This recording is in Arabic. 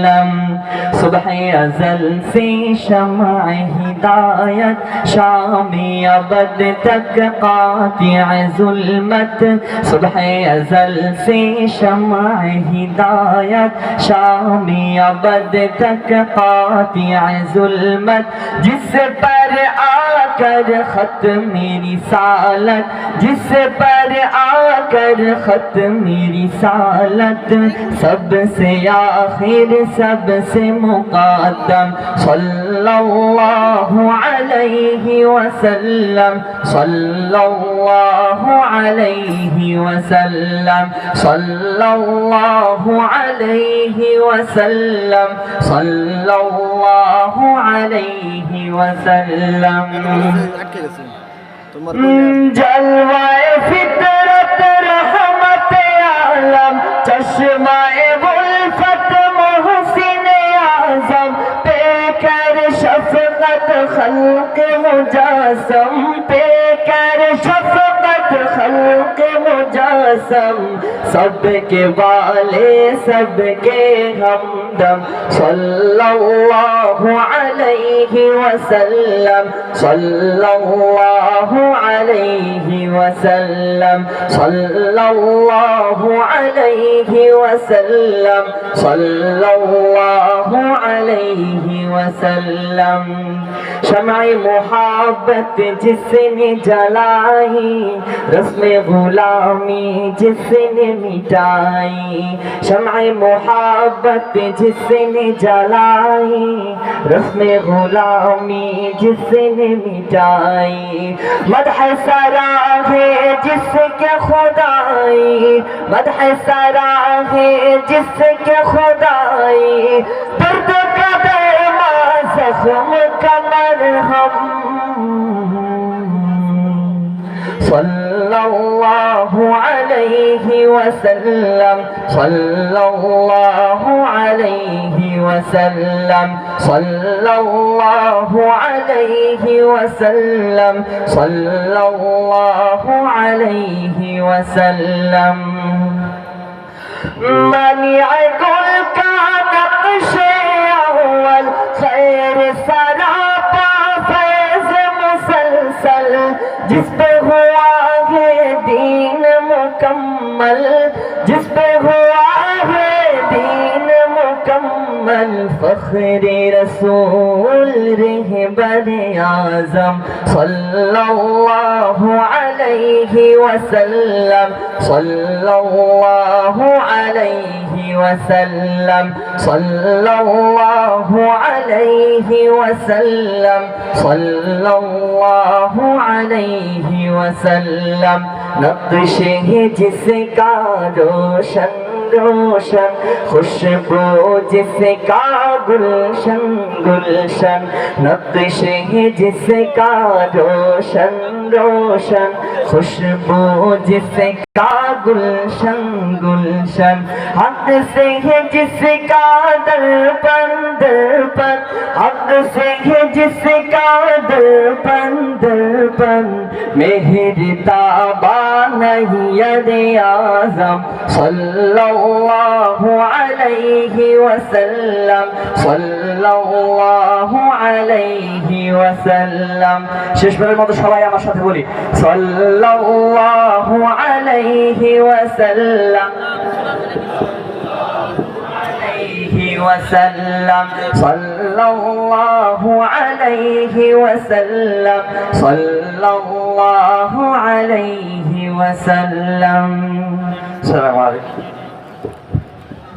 وسلم. صبح أزل سے شمع ہدایت شام أبد تک قاطع ظلمت صبح أزل سے شمع ہدایت شام أبد تک قاطع ظلمت جس پر آ کر ختم رسالت جس پر آ کر ختم رسالت سب سے آخر سب سے مقدم صلی اللہ علیہ وسلم صلی اللہ عليه وسلم جلوائے فطرت رحمت عالم چشمائے بلفت محسن اعظم پہ کر شفقت خلق مجاسم پہ کر شفقت خلق مجاسم سب کے والے سب کے ہم صلى الله عليه وسلم. صلى الله عليه وسلم. صلى الله عليه وسلم. صلى الله عليه وسلم شمع محبت جس نے جلائی رسم غلامی جس نے مٹائی شمع محبت جس जिससे ने जलाई रस्म गुलामी जिससे ने मिटाई मदह सरा है जिसके खुदाई मदह सरा है जिसके खुदाई दर्द कदर मासम कमर हम सल्लल्लाहु अलैहि वसल्लम صلى الله عليه وسلم صلى الله عليه وسلم. صلى الله عليه وسلم منع كل كان نقش أول خير سراپا فیض مسلسل جس پہ ہوا ہے دین مکمل कमल जिस पे हो فخر رسول رہبر أعظم. صلی اللہ علیہ وسلم. صلی اللہ علیہ وسلم. صلی اللہ علیہ وسلم. صلی اللہ علیہ وسلم. نقش ہے جس کا روشن. روشن خوشبو جس کا گلشن گلشن نقش ہے جس کا روشن روشن خوشبو جس का गुलशन गुलशन हक से है जिसका दर दर्पण पर हक से है जिसका दर दर्पण दर्पण मेहरता नहीं अरे आजम सल्लल्लाहु अलैहि वसल्लम सल्लल्लाहु अलैहि वसल्लम শেষবারের মতো সবাই আমার সাথে বলি सल्लल्लाहु আলাইহি عليه وسلم. وسلم. صلى الله عليه وسلم. صلى الله عليه وسلم. السلام عليكم.